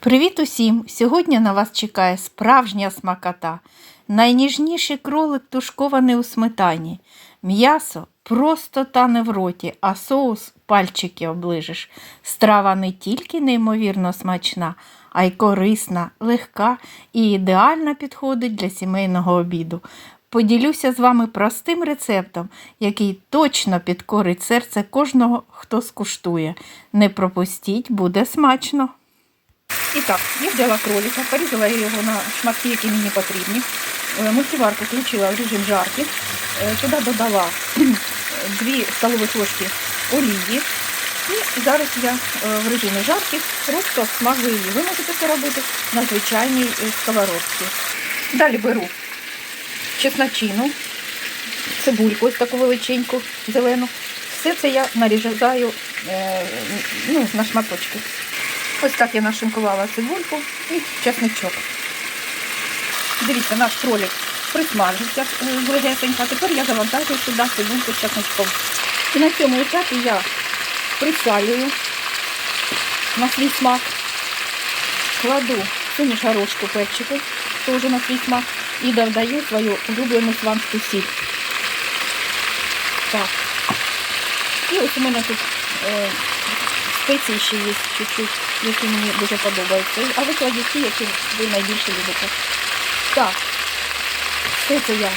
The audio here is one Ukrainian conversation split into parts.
Привіт усім! Сьогодні на вас чекає справжня смакота. Найніжніший кролик тушкований у сметані. М'ясо просто тане в роті, а соус пальчики оближеш. Страва не тільки неймовірно смачна, а й корисна, легка і ідеально підходить для сімейного обіду. Поділюся з вами простим рецептом, який точно підкорить серце кожного, хто скуштує. Не пропустіть, буде смачно. І так, я взяла кролика, порізала його на шматки, які мені потрібні. Е, Мультиварку включила в режим жарки. Е, Туди додала 2 столових ложки олії. І зараз я е, в режимі жарки просто обсмажую її. Ви можете це робити на звичайній сковородці. Далі беру чесночину, цибульку, ось таку величеньку, зелену. Все це я нарізаю е, ну, на шматочки. Ось так я нашинкувала цибульку і чесничок. Дивіться, наш кролик присмажився легесенько, а тепер я завантажую сюди цибульку з чесничком. І на цьому етапі я присалюю на свій смак, кладу суміш горошку перчику, теж на свій смак, і додаю свою улюблену сванську сіль. Так. І ось у мене тут е, спеції ще є чуть-чуть, які мені дуже подобаються. А ви кладіть ті, які ви найбільше любите. Так, все це я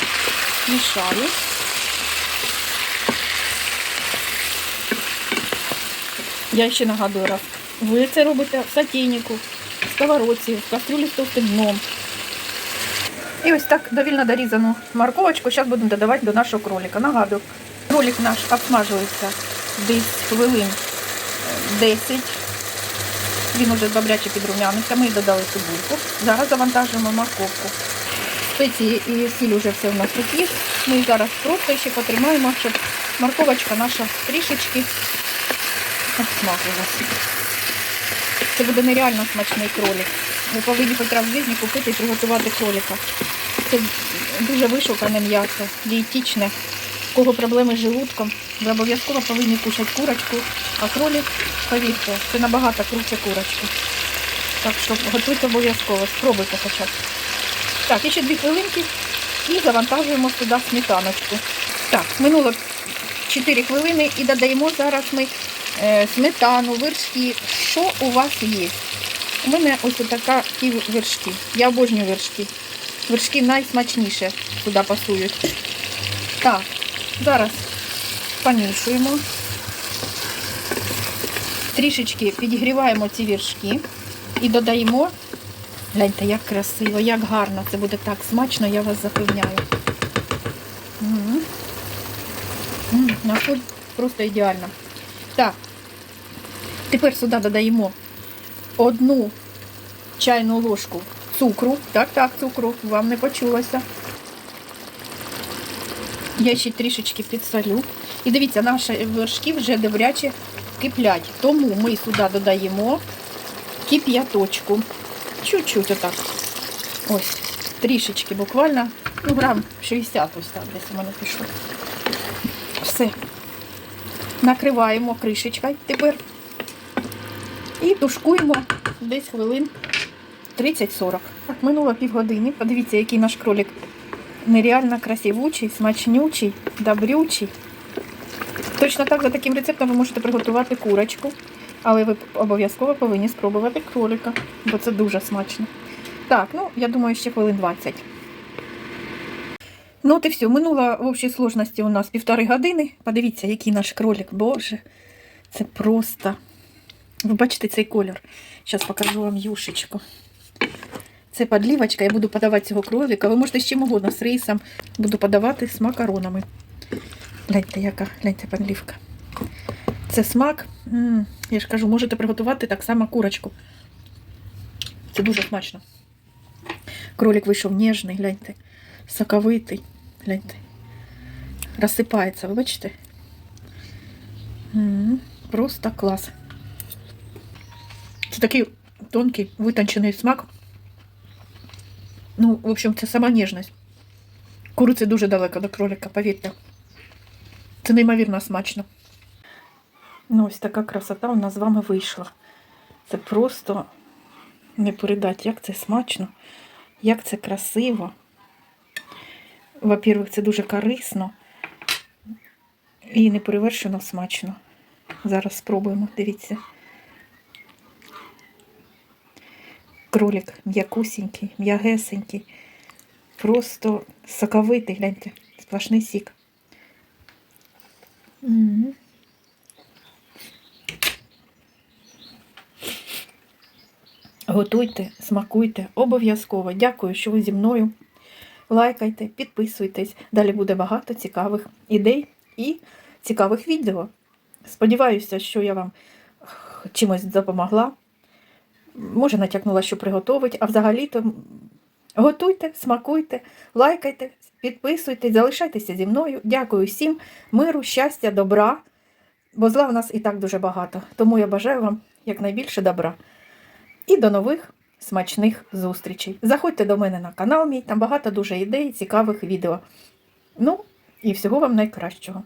мішаю. Я ще нагадую раз. Ви це робите в сотейнику, в сковородці, в кастрюлі з товстим дном. І ось так довільно дорізану морковочку зараз будемо додавати до нашого кролика. Нагадую, кролик наш обсмажується десь хвилин 10. Він уже добряче підрумянився. Ми додали цибульку. Зараз завантажуємо морковку. Спеції і сіль вже все у нас тут є. Ми зараз просто ще потримаємо, щоб морковочка наша трішечки обсмажилася. Це буде нереально смачний кролик. Ви повинні хоч раз в житті купити і приготувати кролика. Це дуже вишукане м'ясо, дієтичне. У кого проблеми з желудком, ви обов'язково повинні кушати курочку, а кролик, повірте, це набагато круче курочки. Так що готуйте обов'язково, спробуйте хоча б. Так, ще дві хвилинки і завантажуємо сюди сметаночку. Так, минуло 4 хвилини і додаємо зараз ми е, сметану, вершки. Що у вас є? У мене ось така ті вершки. Я обожнюю вершки. Вершки найсмачніше сюди пасують. Так, зараз помішуємо. Трішечки підігріваємо ці віршки і додаємо. Гляньте, як красиво, як гарно. Це буде так смачно, я вас запевняю. На просто ідеально. Так, тепер сюди додаємо одну чайну ложку цукру. Так, так, цукру, вам не почулося. Я ще трішечки підсолю. І дивіться, наші вершки вже добряче киплять. Тому ми сюди додаємо кип'яточку. Чуть-чуть отак. Ось, трішечки буквально, ну, грам 60 ось так десь у мене пішло. Все. Накриваємо кришечкою тепер. І тушкуємо десь хвилин 30-40. Так, минуло півгодини. Подивіться, який наш кролик нереально красивучий, смачнючий, добрючий. Точно так за таким рецептом ви можете приготувати курочку, але ви обов'язково повинні спробувати кролика, бо це дуже смачно. Так, ну я думаю, ще хвилин 20. Ну, от і все. Минуло в общій сложності у нас півтори години. Подивіться, який наш кролик. Боже, це просто. Ви бачите цей колір. Зараз покажу вам юшечку. Це подлівочка, я буду подавати цього кролика. Ви можете з чим угодно, з рисом. Буду подавати з макаронами. Гляньте, яка, гляньте, подлівка. Це смак. М, Я ж кажу, можете приготувати так само курочку. Це дуже смачно. Кролик вийшов ніжний, гляньте. Соковитий. Гляньте. Розсипається, ви бачите? М, Просто клас. Це такий тонкий, витончений смак. Ну, в общем, це сама ніжність. Куриці дуже далеко до кролика, повірте. Це неймовірно смачно. Ну, ось така красота у нас з вами вийшла. Це просто Не передати, як це смачно, як це красиво. Во-первых, це дуже корисно і неперевершено смачно. Зараз спробуємо, дивіться. Кролик м'якусінький, м'ягесенький, просто соковитий, гляньте, сплошний сік. Готуйте, смакуйте, обов'язково. Дякую, що ви зі мною. Лайкайте, підписуйтесь. Далі буде багато цікавих ідей і цікавих відео. Сподіваюся, що я вам чимось допомогла. Може, натякнула, що приготовить, а взагалі-то готуйте, смакуйте, лайкайте, підписуйтесь, залишайтеся зі мною. Дякую всім, миру, щастя, добра, бо зла в нас і так дуже багато. Тому я бажаю вам якнайбільше добра. І до нових смачних зустрічей. Заходьте до мене на канал мій, там багато дуже ідей, цікавих відео. Ну, і всього вам найкращого.